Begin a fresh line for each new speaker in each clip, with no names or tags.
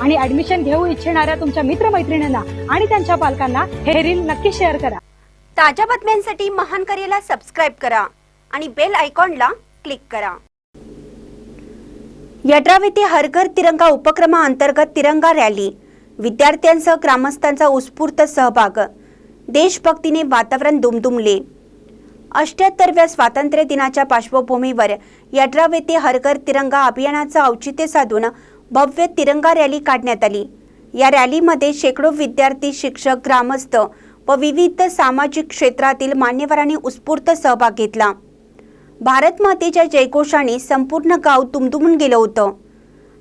आणि ऍडमिशन घेऊ इच्छिणाऱ्या तुमच्या मित्रमैत्रिणींना आणि त्यांच्या पालकांना हे रील नक्की शेअर करा.
ताज्या बातम्यांसाठी महान करेला सबस्क्राईब करा आणि बेल आयकॉनला क्लिक करा. यड्राव येथे हर घर तिरंगा उपक्रमाअंतर्गत तिरंगा रॅली विद्यार्थ्यांसह ग्रामस्थांचा उत्स्फूर्त सहभाग. देशभक्तीने वातावरण दुमदुमले. अष्ट्याहत्तरव्या स्वातंत्र्य दिनाच्या पार्श्वभूमीवर यड्राव येथे हरघर तिरंगा अभियानाचं औचित्य साधून भव्य तिरंगा रॅली काढण्यात आली. या रॅलीमध्ये शेकडो विद्यार्थी शिक्षक ग्रामस्थ व विविध सामाजिक क्षेत्रातील मान्यवरांनी उत्स्फूर्त सहभाग घेतला. भारत मातेच्या जयघोषाने संपूर्ण गाव दुमदुमून गेलं होतं.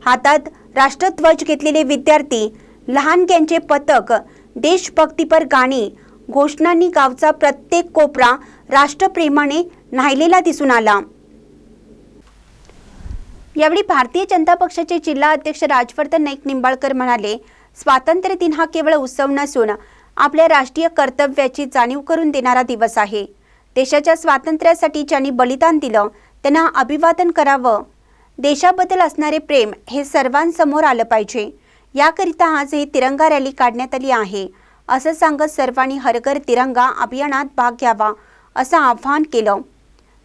हातात राष्ट्रध्वज घेतलेले विद्यार्थी लहानग्यांचे पथक देशभक्तीपर गाणी घोषणांनी गावचा प्रत्येक कोपरा राष्ट्रप्रेमाने न्हायलेला दिसून आला. यावेळी भारतीय जनता पक्षाचे जिल्हा अध्यक्ष राजवर्धन नाईक निंबाळकर म्हणाले स्वातंत्र्य दिन हा केवळ उत्सव नसून आपल्या राष्ट्रीय कर्तव्याची जाणीव करून देणारा दिवस आहे. देशाच्या स्वातंत्र्यासाठी ज्यांनी बलिदान दिलं त्यांना अभिवादन करावं. देशाबद्दल असणारे प्रेम हे सर्वांसमोर आलं पाहिजे. याकरिता आज ही तिरंगा रॅली काढण्यात आली आहे. असं सांगत सर्वांनी हरघर तिरंगा अभियानात भाग घ्यावा असं आवाहन केलं.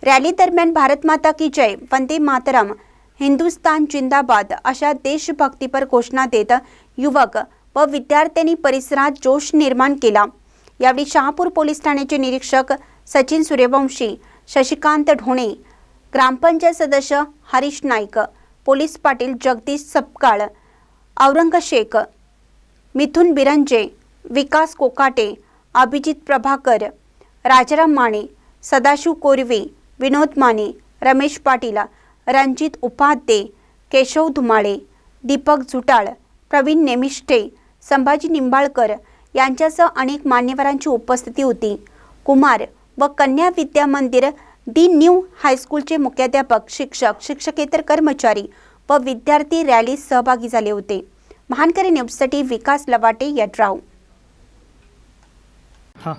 रॅली दरम्यान भारत माता की जय वंदे मातरम हिंदुस्तान जिंदाबाद अशा देशभक्तीपर घोषणा देत युवक व विद्यार्थ्यांनी परिसरात जोश निर्माण केला. यावेळी शहापूर पोलीस ठाण्याचे निरीक्षक सचिन सूर्यवंशी शशिकांत ढोणे ग्रामपंचायत सदस्य हरीश नाईक पोलीस पाटील जगदीश सपकाळ औरंग शेख मिथुन बिरंजे विकास कोकाटे अभिजित प्रभाकर राजाराम माने सदाशिव कोरवे विनोद माने रमेश पाटील रणजित उपाध्ये केशव धुमाळे दीपक झुटाळ प्रवीण नेमिष्टे संभाजी निंबाळकर यांच्यासह अनेक मान्यवरांची उपस्थिती होती. कुमार व कन्या विद्या मंदिर दी न्यू हायस्कूलचे मुख्याध्यापक शिक्षक शिक्षकेतर कर्मचारी व विद्यार्थी रॅलीत सहभागी झाले होते. महानकरी न्यूजसाठी विकास लवाटे यड्राव.
हां.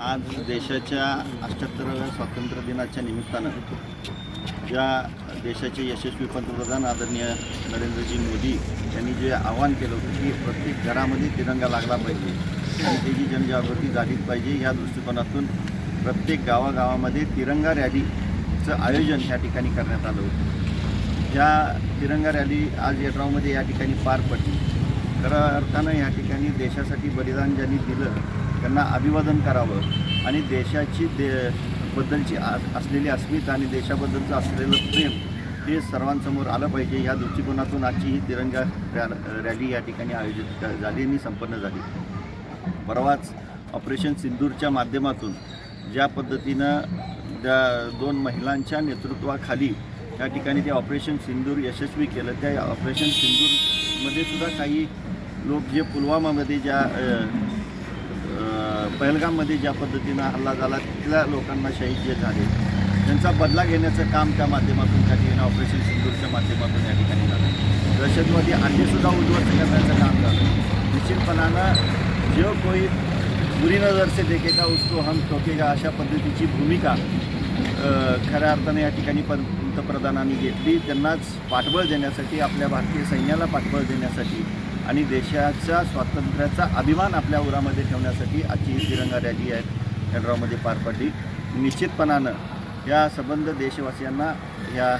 आज देशाच्या अठ्ठ्याहत्तराव्या स्वातंत्र्य दिनाच्या निमित्तानं ज्या देशाचे यशस्वी पंतप्रधान आदरणीय नरेंद्रजी मोदी यांनी जे आवाहन केलं होतं की प्रत्येक घरामध्ये तिरंगा लागला पाहिजे आणि त्याची जनजागृती झालीच पाहिजे या दृष्टिकोनातून प्रत्येक गावागावामध्ये तिरंगा रॅलीचं आयोजन या ठिकाणी करण्यात आलं होतं. या तिरंगा रॅली आज येड्रावमध्ये या ठिकाणी पार पडली. खऱ्या अर्थानं या ठिकाणी देशासाठी बलिदान ज्यांनी दिलं त्यांना अभिवादन करावं आणि देशाची दे बद्दलची आ असलेली अस्मिता आणि देशाबद्दलचं असलेलं प्रेम हे सर्वांसमोर आलं पाहिजे. या दृष्टिकोनातून आजची ही तिरंगा रॅ रॅली या ठिकाणी आयोजित झाली आणि संपन्न झाली. परवाच ऑपरेशन सिंदूरच्या माध्यमातून ज्या पद्धतीनं त्या दोन महिलांच्या नेतृत्वाखाली या ठिकाणी ते ऑपरेशन सिंदूर यशस्वी केलं त्या ऑपरेशन सिंदूरमध्ये सुद्धा काही लोक जे पुलवामामध्ये ज्या पहलगाममध्ये ज्या पद्धतीनं हल्ला झाला तिथल्या लोकांना शहीद जे झाले त्यांचा बदला घेण्याचं काम त्या माध्यमातून त्या ठिकाणी ऑपरेशन सिंधूरच्या माध्यमातून या ठिकाणी झालं. दहशतवादी आणखीसुद्धा उद्ध्वस्त करण्याचं काम झालं. निश्चितपणानं जो कोई बुरी नजर से देखेगा उसको हम टोकेगा अशा पद्धतीची भूमिका खऱ्या अर्थाने या ठिकाणी पं पंतप्रधानांनी घेतली. त्यांनाच पाठबळ देण्यासाठी आपल्या भारतीय सैन्याला पाठबळ देण्यासाठी आणि देशाच्या स्वातंत्र्याचा अभिमान आपल्या उरामध्ये ठेवण्यासाठी आजची ही तिरंगा रॅली आहे. खंडरावमध्ये पार पडली. निश्चितपणानं या संबंध देशवासियांना या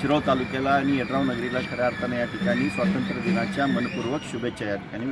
शिरोळ तालुक्याला आणि यड्राव नगरीला खऱ्या अर्थानं या ठिकाणी स्वातंत्र्य दिनाच्या मनपूर्वक शुभेच्छा या ठिकाणी